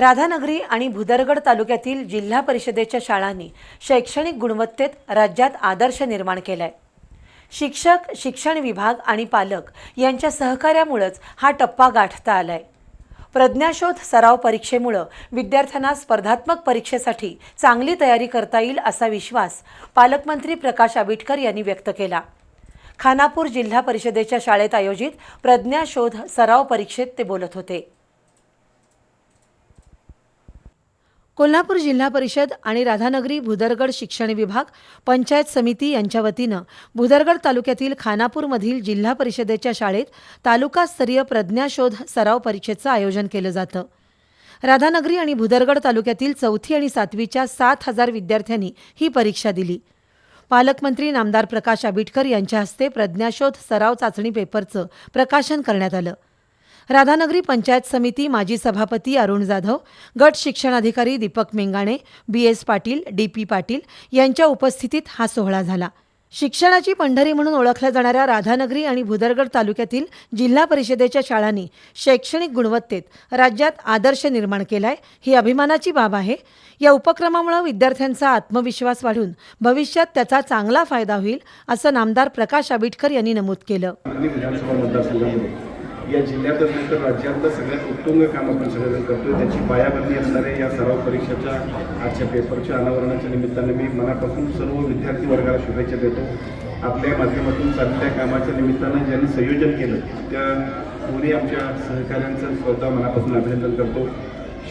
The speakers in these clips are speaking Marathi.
राधानगरी आणि भुदरगड तालुक्यातील जिल्हा परिषदेच्या शाळांनी शैक्षणिक गुणवत्तेत राज्यात आदर्श निर्माण केलाय. शिक्षक शिक्षण विभाग आणि पालक यांच्या सहकार्यामुळेच हा टप्पा गाठता आलाय. प्रज्ञाशोध सराव परीक्षेमुळं विद्यार्थ्यांना स्पर्धात्मक परीक्षेसाठी चांगली तयारी करता येईल असा विश्वास पालकमंत्री प्रकाश आबिटकर यांनी व्यक्त केला. खानापूर जिल्हा परिषदेच्या शाळेत आयोजित प्रज्ञाशोध सराव परीक्षेत ते बोलत होते. कोल्हापूर जिल्हा परिषद आणि राधानगरी भुदरगड शिक्षण विभाग पंचायत समिती यांच्या वतीनं भुदरगड तालुक्यातील खानापूरमधील जिल्हा परिषदेच्या शाळेत तालुकास्तरीय प्रज्ञाशोध सराव परीक्षेचं आयोजन केलं जातं. राधानगरी आणि भुदरगड तालुक्यातील चौथी आणि सातवीच्या सात हजार विद्यार्थ्यांनी ही परीक्षा दिली. पालकमंत्री नामदार प्रकाश आबिटकर यांच्या हस्ते प्रज्ञाशोध सराव चाचणी पेपरचं प्रकाशन करण्यात आलं. राधानगरी पंचायत समिती माजी सभापती अरुण जाधव गट शिक्षणाधिकारी Deepak Mengane B S Patil D P Patil यांच्या उपस्थितीत हा सोहळा झाला. शिक्षणाची पंढरी म्हणून ओळखल्या जाणाऱ्या राधानगरी आणि भुदरगड तालुक्यातील जिल्हा परिषदेच्या शाळांनी शैक्षणिक गुणवत्तेत राज्यात आदर्श निर्माण केलाय ही अभिमानाची बाब आहे. या उपक्रमामुळे विद्यार्थ्यांचा आत्मविश्वास वाढून भविष्यात त्याचा चांगला फायदा होईल असं नामदार प्रकाश आबिटकर यांनी नमूद केलं. या जिल्ह्यातच नाही तर राज्यातलं सगळ्यात उत्तुंग काम आपण सगळेजण करतोय. त्याची पायाभरणी असणाऱ्या या सराव परीक्षेच्या आजच्या पेपरच्या अनावरणाच्या निमित्ताने मी मनापासून सर्व विद्यार्थी वर्गाला शुभेच्छा देतो. आपल्या माध्यमातून चाललेल्या कामाच्या निमित्तानं ज्यांनी संयोजन केलं त्या दोन्ही आमच्या सहकाऱ्यांचं स्वतः मनापासून अभिनंदन करतो.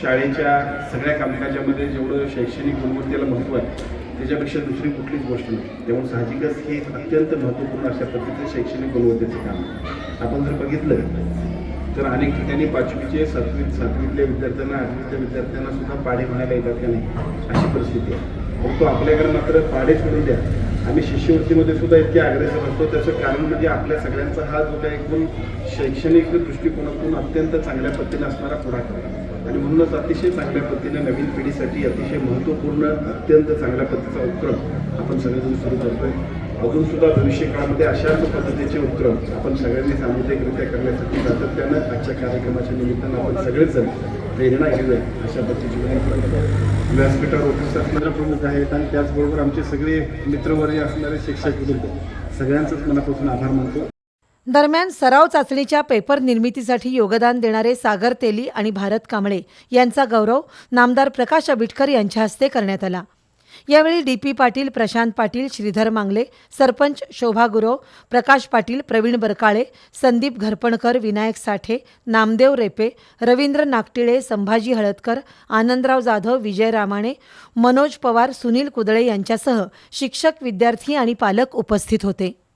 शाळेच्या सगळ्या कामकाजामध्ये जेवढं शैक्षणिक गुणवत्तेला महत्त्व आहे त्याच्यापेक्षा दुसरी कुठलीच गोष्ट नाही. त्यामुळे साहजिकच हे अत्यंत महत्त्वपूर्ण अशा पद्धतीचं शैक्षणिक गुणवत्तेचं काम आहे. आपण जर बघितलं तर अनेक ठिकाणी पाचवीचे सातवी सातवीतल्या विद्यार्थ्यांना आठवीतल्या विद्यार्थ्यांना सुद्धा पाढे म्हणायला येतात का नाही? अशी परिस्थिती आहे. परंतु आपल्याकडे मात्र पाढे सोडून द्या. आम्ही शिष्यवृत्तीमध्ये सुद्धा इतके अग्रेसर असतो. त्याचं कारण म्हणजे आपल्या सगळ्यांचा हा जो काही एकूण शैक्षणिक दृष्टिकोनातून अत्यंत चांगल्या पद्धतीने असणारा पुढाकार. आहे. आणि म्हणूनच अतिशय चांगल्या पद्धतीने नवीन पिढीसाठी अतिशय महत्त्वपूर्ण अत्यंत चांगल्या पद्धतीचा उपक्रम आपण सगळेजण सुरू करतोय. अजून सुद्धा भविष्य काळामध्ये अशाच पद्धतीचे उपक्रम आपण सगळ्यांनी सामुदायिकरित्या करण्यासाठी सातत्यानं आजच्या कार्यक्रमाच्या निमित्तानं आपण सगळेजण प्रेरणा घेऊया अशा पद्धतीची विनंती व्यासपीठावर उपस्थित प्रमुख आहेत आणि त्याचबरोबर आमचे सगळे मित्रवर्य असणारे शिक्षक विरुद्ध सगळ्यांचंच मनापासून आभार मानतो. दरम्यान सराव चाचणीच्या पेपर निर्मितीसाठी योगदान देणारे सागर तेली आणि भारत कांबळे यांचा गौरव नामदार प्रकाश आबिटकर यांच्या हस्ते करण्यात आला. यावेळी डी पी पाटील प्रशांत पाटील श्रीधर मांगले सरपंच शोभा गुरव प्रकाश पाटील प्रवीण बरकाळे संदीप घरपणकर विनायक साठे नामदेव रेपे रवींद्र नागटिळे संभाजी हळदकर आनंदराव जाधव विजय रामाणे मनोज पवार सुनील कुदळे यांच्यासह शिक्षक विद्यार्थी आणि पालक उपस्थित होते.